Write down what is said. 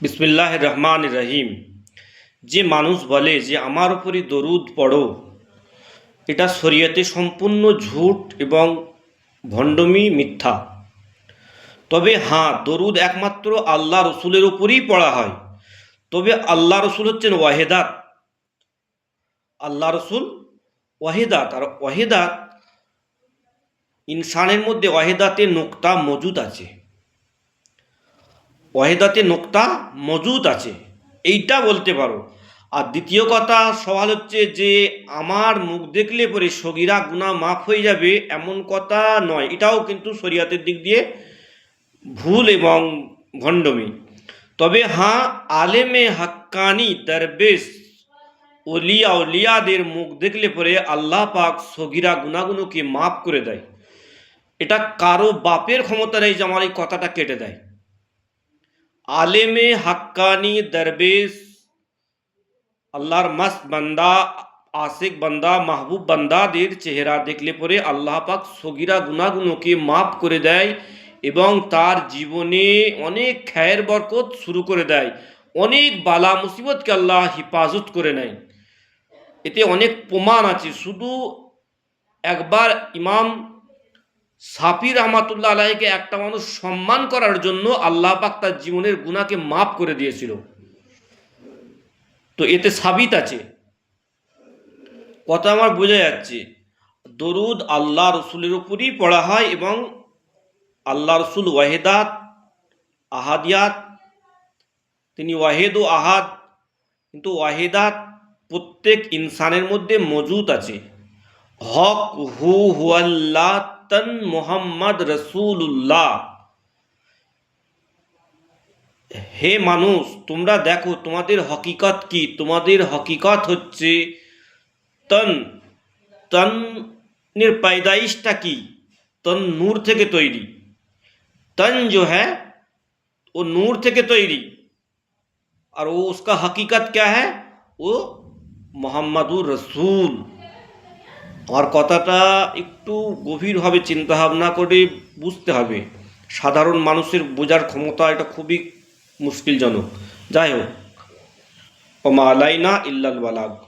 বিসমিল্লাহ রহমান রহিম যে মানুষ বলে যে, আমার উপরই দরুদ পড়ো। এটা শরীয়তে সম্পূর্ণ ঝুট এবং ভণ্ডমি মিথ্যা। তবে হ্যাঁ দরুদ একমাত্র আল্লাহ রসুলের উপরেই পড়া হয়। তবে আল্লাহ রসুল হচ্ছেন ওয়াহেদাত। আল্লাহ রসুল ওয়াহেদাত। আর ওয়াহেদাত ইনসানের মধ্যে ওয়াহেদাতে নোক্তা মজুদ আছে। ওয়াহেদাতে নোক্তা মজুদ আছে। এইটা বলতে পারো। আর দ্বিতীয় কথা, সওয়াল হচ্ছে যে, আমার মুখ দেখলে পরে সগিরা গুণা মাফ হয়ে যাবে এমন কথা নয়। এটাও কিন্তু শরিয়াতের দিক দিয়ে ভুল এবং ভণ্ডমি। তবে হ্যাঁ আলেমে হাক্কানি, দরবেশ, ওলিয়া, ওলিয়াদের মুখ দেখলে পরে আল্লাহ পাক সগিরা গুণাগুলোকে মাফ করে দেয়। এটা কারও বাপের ক্ষমতা নেই যে আমার এই কথাটা কেটে দেয়। আলেমে হাক্কানি দরবেশ আল্লাহর মাস্ত বান্দা, আশেক বান্দা, মাহবুব বান্দাদের চেহারা দেখলে পরে আল্লাহ পাক সগিরা গুণাগুলোকে মাফ করে দেয় এবং তার জীবনে অনেক খ্যায়ের বরকত শুরু করে দেয়। অনেক বালা মুসিবতকে আল্লাহ হিফাজত করে নেয়। এতে অনেক প্রমাণ আছে। শুধু একবার ইমাম সাফি রহমাতুল্লাহ আলাহিকে একটা মানুষ সম্মান করার জন্য আল্লাহ পাক তার জীবনের গুণাকে মাফ করে দিয়েছিল। তো এতে সাবিত আছে। কথা আমার বোঝা যাচ্ছে, দরুদ আল্লাহ রসুলের উপরই পড়া হয় এবং আল্লাহ রসুল ওয়াহেদাত, আহাদিয়াত, তিনি ওয়াহেদ ও আহাদ, কিন্তু ওয়াহেদাত প্রত্যেক ইনসানের মধ্যে মজুদ আছে। হক হু হুয়াল্লাহ तन मोहम्मद रसूलुल्लाह। हे मानूष तुम्हरा देखो तुम्हारे हकीकत की? तुम्हारे हकीकत हे तन तन पैदाइशा की? तन नूर थे तैरी। तन जो है, वो नूर थे तैरी। और वो उसका हकीकत क्या है? वो मोहम्मद रसूल। আমার কথাটা একটু গভীরভাবে চিন্তাভাবনা করে বুঝতে হবে। সাধারণ মানুষের বোঝার ক্ষমতা এটা খুবই মুশকিলজনক। যাই হোক। ওমা আলাইনা ইল্লাল বালাগ।